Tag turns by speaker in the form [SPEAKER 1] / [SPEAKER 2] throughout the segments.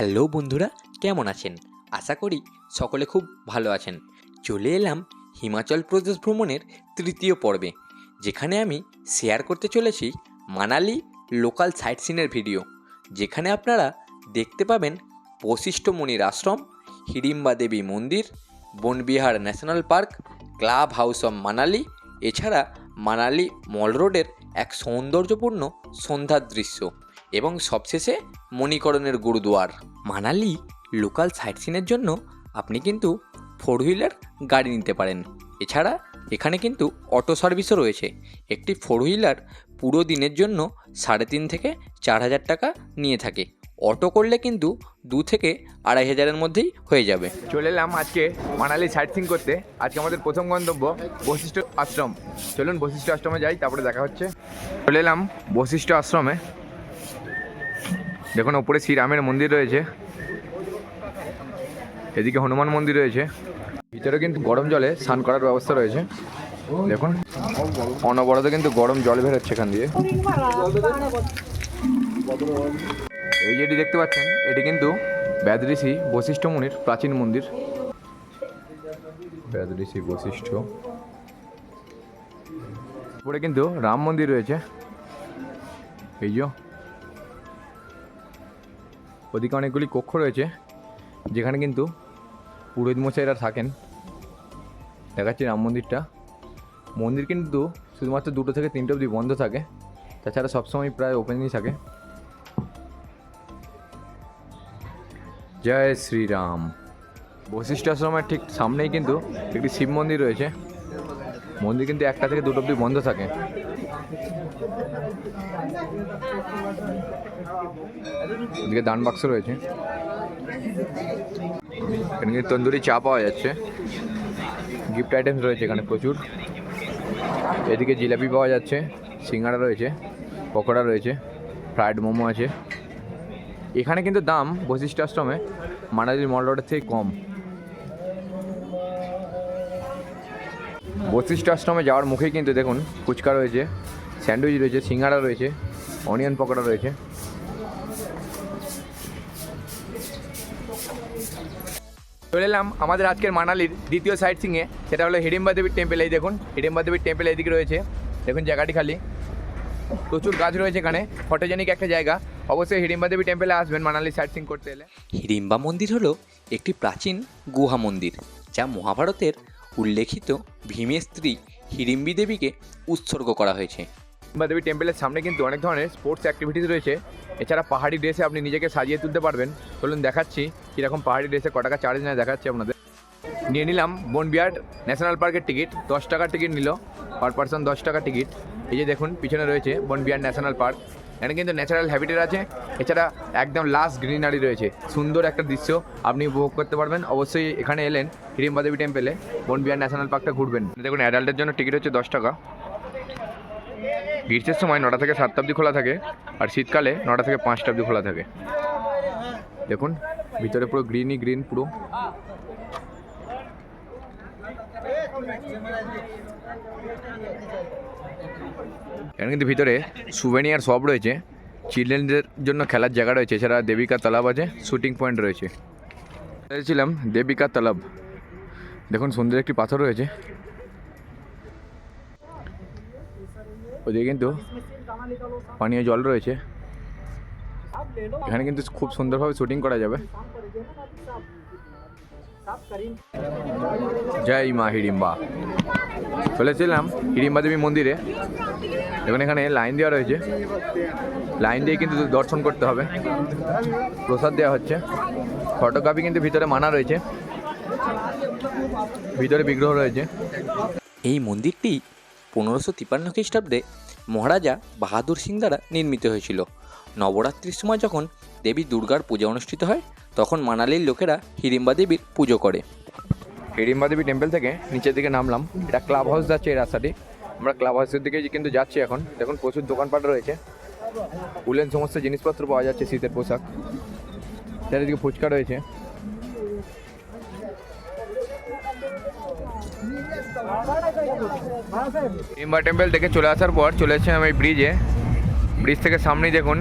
[SPEAKER 1] Hello বন্ধুরা, কেমন আছেন? আশা করি সকলে খুব ভালো আছেন। চলে এলাম হিমাচল প্রদেশ ভ্রমণের তৃতীয় পর্বে, যেখানে আমি শেয়ার করতে চলেছি মানালি লোকাল সাইট সিনের ভিডিও যেখানে আপনারা দেখতে পাবেন বশিষ্ঠ মুনির আশ্রম, হিড়িম্বা দেবী মন্দির, Banbihar national park club house of Manali, এছাড়া মানালি মল রোডের এক সৌন্দর্যপূর্ণ সন্ধ্যার দৃশ্য এবং সবশেষে মণিকরণের গুরুদুয়ার। মানালি লোকাল সাইট সিনের জন্য আপনি কিন্তু ফোর হুইলার গাড়ি নিতে পারেন। এছাড়া এখানে কিন্তু অটো সার্ভিসও রয়েছে। একটি ফোর হুইলার পুরো দিনের জন্য সাড়ে তিন থেকে চার হাজার টাকা নিয়ে থাকে। অটো করলে কিন্তু দু থেকে আড়াই হাজারের মধ্যেই হয়ে যাবে।
[SPEAKER 2] চলে এলাম আজকে মানালি সাইট সিং করতে। আজকে আমাদের প্রথম গন্তব্য বশিষ্ঠ আশ্রম। চলুন বশিষ্ঠ আশ্রমে যাই, তারপরে দেখা হচ্ছে। চলে এলাম বশিষ্ঠ আশ্রমে। দেখুন, ওপরে শ্রীরামের মন্দির রয়েছে। এদিকে হনুমান মন্দির রয়েছে। ভিতরে কিন্তু গরম জলে স্নান করার ব্যবস্থা রয়েছে। দেখুন, অনবরত কিন্তু গরম জল বেরোচ্ছে এখান দিয়ে। এই যেটি দেখতে পাচ্ছেন, এটি কিন্তু ব্যাদঋষি বশিষ্ঠ মুনির প্রাচীন মন্দির। ব্যাদঋষি বশিষ্ঠ। উপরে কিন্তু রাম মন্দির রয়েছে। এই যে ওদিকে অনেকগুলি কক্ষ রয়েছে, যেখানে কিন্তু পুরোহিত মশাইরা থাকেন। দেখাচ্ছি রাম মন্দিরটা। মন্দির কিন্তু শুধুমাত্র দুটো থেকে তিনটে অবধি বন্ধ থাকে, তাছাড়া সবসময় প্রায় ওপেনই থাকে। জয় শ্রীরাম। বশিষ্ঠ আশ্রমের ঠিক সামনেই কিন্তু একটি শিব মন্দির রয়েছে। মন্দির কিন্তু একটা থেকে দুটো অব্দি বন্ধ থাকে। এদিকে দান বাক্স রয়েছে। এখানে তন্দুরি চা পাওয়া যাচ্ছে। গিফট আইটেমস রয়েছে এখানে প্রচুর। এদিকে জিলাপি পাওয়া যাচ্ছে সিঙ্গাড়া রয়েছে, পকোড়া রয়েছে ফ্রাইড মোমো আছে। এখানে কিন্তু দাম বশিষ্ঠ আশ্রমে মানালির মল রোডের থেকে কম। বশিষ্ঠ আশ্রমে যাওয়ার মুখেই কিন্তু দেখুন, ফুচকা রয়েছে স্যান্ডউইচ রয়েছে, সিঙ্গাড়া রয়েছে, অনিয়ন পকোড়া রয়েছে। চলে এলাম আমাদের আজকের মানালির দ্বিতীয় সাইট সিংয়ে সেটা হলো হিডিম্বা দেবীর টেম্পেল এই দেখুন, হিডিম্বা দেবীর টেম্পেল এইদিকে রয়েছে। দেখুন জায়গাটি খালি। প্রচুর গাছ রয়েছে এখানে ফটোজেনিক একটা জায়গা। অবশ্যই হিডিম্বা দেবী টেম্পেলে আসবেন মানালি সাইট সিং করতে এলে।
[SPEAKER 1] হিড়িম্বা মন্দির হলো একটি প্রাচীন গুহা মন্দির, যা মহাভারতের উল্লেখিত ভীমের স্ত্রী হিড়িম্বি দেবীকে উৎসর্গ করা হয়েছে।
[SPEAKER 2] হিডিম্বা দেবী টেম্পেলের সামনে কিন্তু অনেক ধরনের স্পোর্টস অ্যাক্টিভিটিস রয়েছে। এছাড়া পাহাড়ি ড্রেসে আপনি নিজেকে সাজিয়ে তুলতে পারবেন। চলুন দেখাচ্ছি কীরকম পাহাড়ি ড্রেসে ক টাকা চার্জ নেয়, দেখাচ্ছি আপনাদের। নিয়ে নিলাম বনবিহার ন্যাশনাল পার্কের টিকিট দশ টাকার টিকিট নিল পার পার্সন দশ টাকার টিকিট এই যে দেখুন, পিছনে রয়েছে বনবিহার ন্যাশনাল পার্ক এখানে কিন্তু ন্যাচারাল হ্যাবিটেট আছে। এছাড়া একদম লাস্ট গ্রিনারি রয়েছে। সুন্দর একটা দৃশ্য আপনি উপভোগ করতে পারবেন। অবশ্যই এখানে এলেন হিড়িম্বা দেবী টেম্পেলে বনবিহার ন্যাশনাল পার্কটা ঘুরবেন। দেখুন অ্যাডাল্টের জন্য টিকিট হচ্ছে দশ টাকা। গ্রীষ্মের সময় নটা থেকে সাতটা অবধি খোলা থাকে আর শীতকালে নটা থেকে পাঁচটা অবধি খোলা থাকে। দেখুন, ভিতরে পুরো গ্রিনই গ্রিন পুরো। এখানে কিন্তু ভিতরে সুভেনিয়ার শপ রয়েছে। চিলড্রেনদের জন্য খেলার জায়গা রয়েছে, এছাড়া দেবিকা তালাব আছে শুটিং পয়েন্ট রয়েছে। ছিলাম দেবিকা তালাব। দেখুন, সুন্দর একটি পাথর রয়েছে। ওদিকে কিন্তু পানীয় জল রয়েছে। এখানে কিন্তু খুব সুন্দরভাবে শুটিং করা যাবে। জয় মা হিড়িম্বা। চলেছিলাম হিড়িম্বা দেবী মন্দিরে। এখন এখানে লাইন দেওয়া রয়েছে। লাইন দিয়ে কিন্তু দর্শন করতে হবে। প্রসাদ দেওয়া হচ্ছে। ফটোগ্রাফি কিন্তু ভিতরে মানা রয়েছে। ভিতরে বিগ্রহ রয়েছে।
[SPEAKER 1] এই মন্দিরটি পনেরোশো তিপান্ন খ্রিস্টাব্দে মহারাজা বাহাদুর সিং দ্বারা নির্মিত হয়েছিল। নবরাত্রির সময় যখন দেবী দুর্গার পূজা অনুষ্ঠিত হয়, তখন মানালির লোকেরা হিড়িম্বা দেবীর পুজো করে।
[SPEAKER 2] হিড়িম্বা দেবী টেম্পল থেকে নিচের দিকে নামলাম। এটা ক্লাব হাউস যাচ্ছে এই রাস্তাটি। আমরা ক্লাব হাউসের দিকে কিন্তু যাচ্ছি এখন। দেখুন, প্রচুর দোকানপাট রয়েছে। উলেন সমস্ত জিনিসপত্র পাওয়া যাচ্ছে শীতের পোশাক। চারিদিকে ফুচকা রয়েছে। হিড়িম্বা টেম্পল থেকে চলে আসার পর চলে এসেছি আমি ব্রিজে ব্রিজ থেকে সামনেই দেখুন,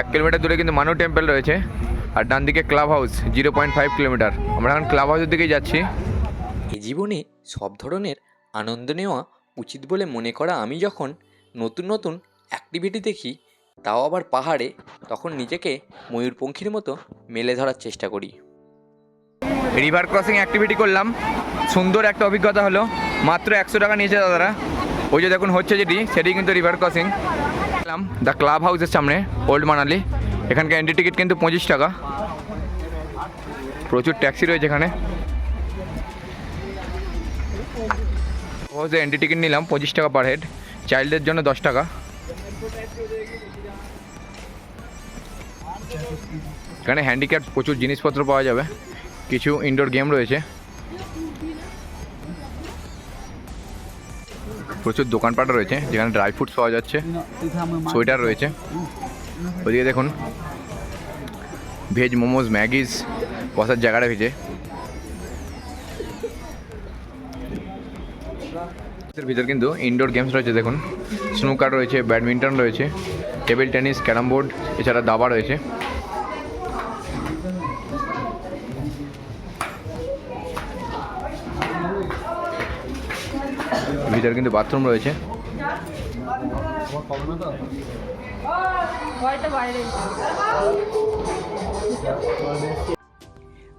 [SPEAKER 2] এক কিলোমিটার দূরে কিন্তু মানু টেম্পল রয়েছে আর ডান দিকে club house zero point five kilometre আমরা এখন ক্লাব হাউসের দিকেই যাচ্ছি।
[SPEAKER 1] এই জীবনে সব ধরনের আনন্দ নেওয়া উচিত বলে মনে করা আমি যখন নতুন নতুন অ্যাক্টিভিটি দেখি, তাও আবার পাহাড়ে, তখন নিজেকে ময়ূরপঙ্খীর মতো মেলে ধরার চেষ্টা করি।
[SPEAKER 2] রিভার ক্রসিং অ্যাক্টিভিটি করলাম। সুন্দর একটা অভিজ্ঞতা হলো। মাত্র একশো টাকা নিয়েছে দাদারা। ওই যে দেখুন হচ্ছে যেটি, সেটি কিন্তু রিভার ক্রসিং গেলাম দ্য ক্লাব হাউসের সামনে ওল্ড মানালি এখানকার এন্ট্রি টিকিট কিন্তু পঁচিশ টাকা। প্রচুর ট্যাক্সি রয়েছে এখানে। হাউসে এন্ট্রি টিকিট নিলাম, পঁচিশ টাকা পার হেড চাইল্ডদের জন্য দশ টাকা। এখানে হ্যান্ডিক্যাপ প্রচুর জিনিসপত্র পাওয়া যাবে। কিছু ইনডোর গেম রয়েছে। প্রচুর দোকানপাট রয়েছে, যেখানে ড্রাই ফ্রুটস পাওয়া যাচ্ছে। সোয়েটার রয়েছে। ওইদিকে দেখুন ভেজ মোমোজ ম্যাগিস, বসার জায়গাটা ভেজে। ভিতর কিন্তু ইনডোর গেমস রয়েছে, দেখুন। স্নুকার রয়েছে ব্যাডমিন্টন রয়েছে টেবিল টেনিস ক্যারাম বোর্ড এছাড়া দাবা রয়েছে। ভিতরে কিন্তু বাথরুম রয়েছে।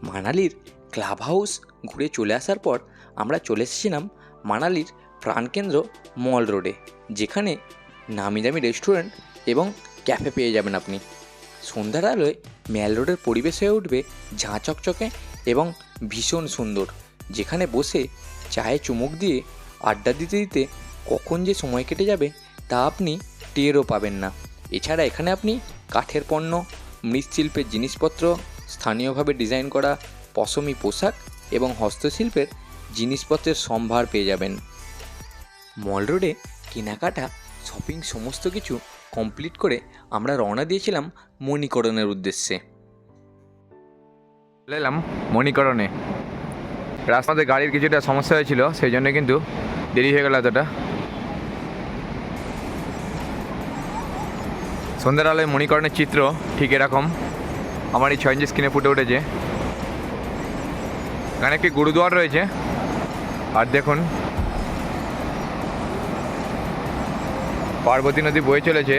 [SPEAKER 1] মানালির ক্লাব হাউস ঘুরে চলে আসার পর আমরা চলে এসেছিলাম মানালির প্রাণকেন্দ্র মল রোডে, যেখানে নামি দামি রেস্টুরেন্ট এবং ক্যাফে পেয়ে যাবেন আপনি। সন্ধ্যার আলোয় ম্যাল রোডের পরিবেশ হয়ে উঠবে ঝাঁ চকচকে এবং ভীষণ সুন্দর, যেখানে বসে চায়ে চুমুক দিয়ে আড্ডা দিতে দিতে কখন যে সময় কেটে যাবে তা আপনি টেরও পাবেন না। এছাড়া এখানে আপনি কাঠের পণ্য, মৃৎশিল্পের জিনিসপত্র, স্থানীয়ভাবে ডিজাইন করা পশমি পোশাক এবং হস্তশিল্পের জিনিসপত্রের সম্ভার পেয়ে যাবেন। মল রোডে কেনাকাটা, শপিং সমস্ত কিছু কমপ্লিট করে আমরা রওনা দিয়েছিলাম মণিকরণের উদ্দেশ্যে।
[SPEAKER 2] এলাম মণিকরণে। রাস্তাতে গাড়ির কিছুটা সমস্যা হয়েছিল, সেই জন্য কিন্তু দেরি হয়ে গেল এতটা। সন্ধ্যার আলোয় মণিকরণের চিত্র ঠিক এরকম। আমার এই ছয় ইঞ্চি স্ক্রিনে ফুটে উঠেছে। এখানে একটি গুরুদুয়ার রয়েছে। আর দেখুন, পার্বতী নদী বয়ে চলেছে।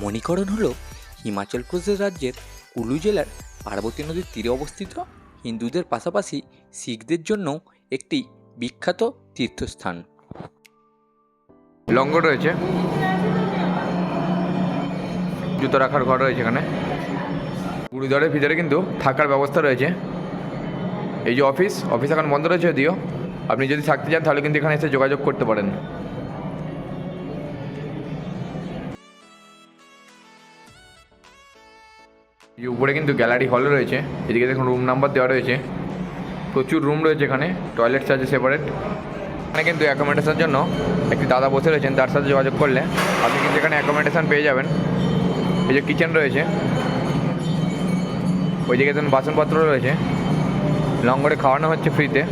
[SPEAKER 1] মণিকরণ হলো হিমাচল প্রদেশ রাজ্যের কুলু জেলার পার্বতী নদীর তীরে অবস্থিত। হিন্দুদের পাশাপাশি শিখদের জন্য একটি বিখ্যাত তীর্থস্থান।
[SPEAKER 2] লঙ্গর রয়েছে। জুতো রাখার ঘর রয়েছে এখানে। গুরুদ্বারের ভিতরে কিন্তু থাকার ব্যবস্থা রয়েছে। এই যে অফিস অফিস এখন বন্ধ রয়েছে যদিও। আপনি যদি থাকতে চান তাহলে কিন্তু এখানে এসে যোগাযোগ করতে পারেন। এই উপরে কিন্তু গ্যালারি হল রয়েছে। এদিকে দেখুন রুম নাম্বার দেওয়া রয়েছে। প্রচুর রুম রয়েছে এখানে টয়লেট আছে সেপারেট এখানে কিন্তু অ্যাকোমোডেশনের জন্য একটি দাদা বসে রয়েছেন, তার সাথে যোগাযোগ করলে। আপনি কিন্তু এখানে অ্যাকোমোডেশন পেয়ে যাবেন। এই যে কিচেন রয়েছে। ওই দিকে দেখুন বাসনপত্র রয়েছে। লঙ্গরে খাওয়ানো হচ্ছে ফ্রিতে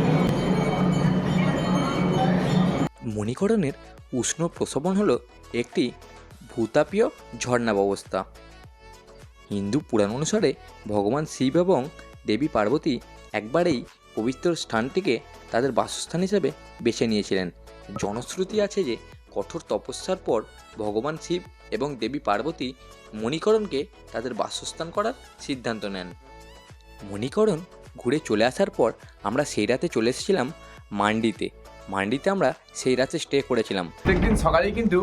[SPEAKER 1] মণিকরণের উষ্ণ প্রসবন হলো একটি ভূতাপীয় ঝর্ণা ব্যবস্থা। হিন্দু পুরাণ অনুসারে ভগবান শিব এবং দেবী পার্বতী একবারেই পবিত্র স্থানটিকে তাদের বাসস্থান হিসেবে বেছে নিয়েছিলেন। জনশ্রুতি আছে যে, কঠোর তপস্যার পর ভগবান শিব এবং দেবী পার্বতী মণিকরণকে তাদের বাসস্থান করার সিদ্ধান্ত নেন। মণিকরণ ঘুরে চলে আসার পর আমরা সেই রাতে চলে এসেছিলাম মান্ডিতে। মান্ডিতে আমরা সেই রাতে স্টে করেছিলাম।
[SPEAKER 2] প্রত্যেকদিন সকালেই কিন্তু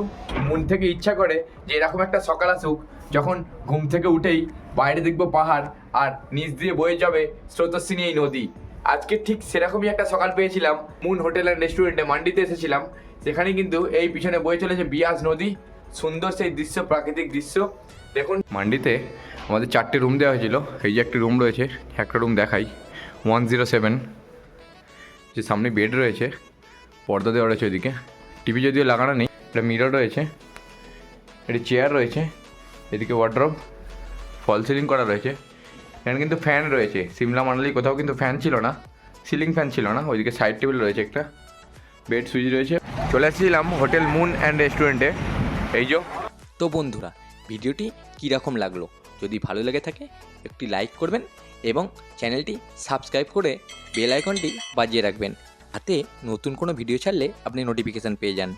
[SPEAKER 2] মন থেকে ইচ্ছা করে যে এরকম একটা সকাল আসুক, যখন ঘুম থেকে উঠেই বাইরে দেখব পাহাড় আর নিচ দিয়ে বয়ে যাবে স্রোতস্বিনী এই নদী। আজকে ঠিক সেরকমই একটা সকাল পেয়েছিলাম মুন হোটেল অ্যান্ড রেস্টুরেন্টে মান্ডিতে এসেছিলাম। সেখানে কিন্তু এই পিছনে বয়ে চলেছে বিয়াস নদী, সুন্দর সেই দৃশ্য, প্রাকৃতিক দৃশ্য। দেখুন, মান্ডিতে আমাদের চারটে রুম দেওয়া হয়েছিল। এই যে একটি রুম রয়েছে, একটা রুম দেখাই। ওয়ান জিরো সেভেন যে সামনে বেড রয়েছে পর্দা দেওয়া রয়েছে ওইদিকে। টিভি যদিও লাগানো নেই, একটা মিরর রয়েছে, একটি চেয়ার রয়েছে, এদিকে ওয়ার্ড্রপ ফল সিলিং করা রয়েছে। এখানে কিন্তু ফ্যান রয়েছে, সিমলা মানালি কোথাও কিন্তু ফ্যান ছিল না সিলিং ফ্যান ছিল না, ওইদিকে সাইড টেবিল রয়েছে একটা বেড সুইচ রয়েছে। চলে আসছিলাম হোটেল মুন অ্যান্ড রেস্টুরেন্টে এই যে।
[SPEAKER 1] তো বন্ধুরা, ভিডিওটি কীরকম লাগল? যদি ভালো লেগে থাকে, একটি লাইক করবেন এবং চ্যানেলটি সাবস্ক্রাইব করে বেল আইকনটি বাজিয়ে রাখবেন। হাতে নতুন কোনো ভিডিও ছাড়লে আপনি নোটিফিকেশান পেয়ে যান।